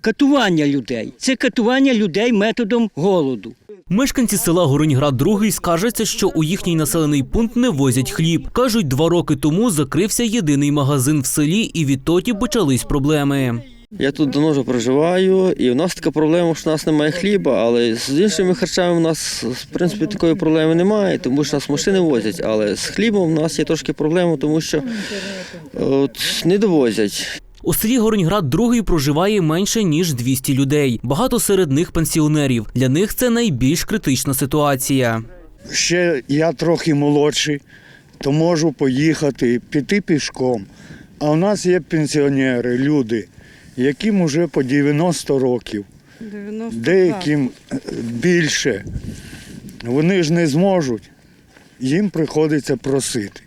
катування людей. Це катування людей методом голоду. Мешканці села Гороньград 2 скаржаться, що у їхній населений пункт не возять хліб. Кажуть, два роки тому закрився єдиний магазин в селі, і відтоді почались проблеми. Я тут давно вже проживаю, і в нас така проблема, що в нас немає хліба, але з іншими харчами в нас, в принципі, такої проблеми немає, тому що нас машини возять. Але з хлібом в нас є трошки проблема, тому що от, не довозять. У селі Гороньград 2 проживає менше ніж 200 людей. Багато серед них пенсіонерів. Для них це найбільш критична ситуація. ще я трохи молодший, то можу поїхати, піти пішком. А у нас є пенсіонери, люди, яким уже по 90 років, 92. деяким е, більше. Вони ж не зможуть, їм приходиться просити.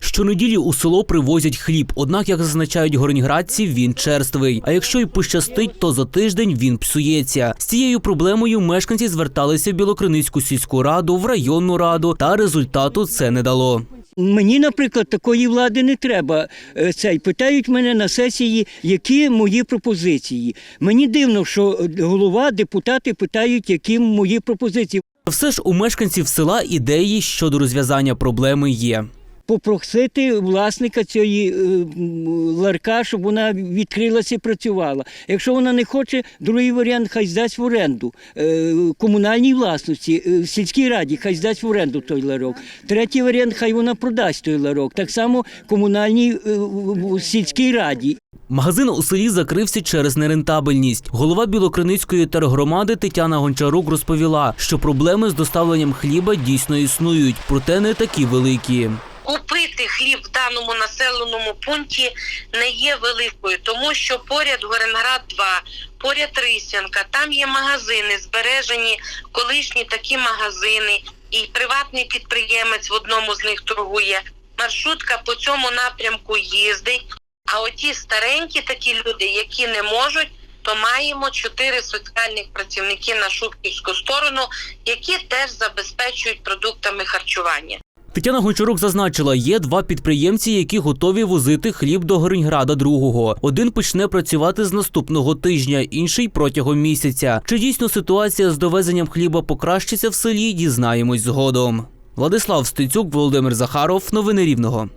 Щонеділі у село привозять хліб, однак, як зазначають гореньградці, він черствий. А якщо й пощастить, то за тиждень він псується. З цією проблемою мешканці зверталися в Білокриницьку сільську раду, в районну раду, та результату це не дало. Мені, наприклад, такої влади не треба. Е, Цей питають мене на сесії, які мої пропозиції. Мені дивно, що голова, депутати питають, які мої пропозиції. Все ж у мешканців села ідеї щодо розв'язання проблеми є. Попросити власника цієї е, ларка, щоб вона відкрилася і працювала. Якщо вона не хоче, другий варіант хай здасть в оренду е, комунальній власності, е, сільській раді, хай здасть в оренду той ларок. Третій варіант, хай вона продасть той ларок. Так само комунальній в- в сільській раді. Магазин у селі закрився через нерентабельність. Голова Білокриницької тергромади Тетяна Гончарук розповіла, що проблеми з доставленням хліба дійсно існують, проте не такі великі. Купити хліб в даному населеному пункті не є великою, тому що поряд Горенград 2, поряд Рисянка, там є магазини, збережені колишні такі магазини, і приватний підприємець в одному з них торгує. Маршрутка по цьому напрямку їздить. А оті старенькі такі люди, які не можуть, то маємо чотири соціальних працівники на Шубківську сторону, які теж забезпечують продуктами харчування. Тетяна Гончарук зазначила, є два підприємці, які готові возити хліб до Гориньграда другого. Один почне працювати з наступного тижня, інший протягом місяця. Чи дійсно ситуація з довезенням хліба покращиться в селі? Дізнаємось згодом. Владислав Стецюк, Володимир Захаров. Новини Рівного.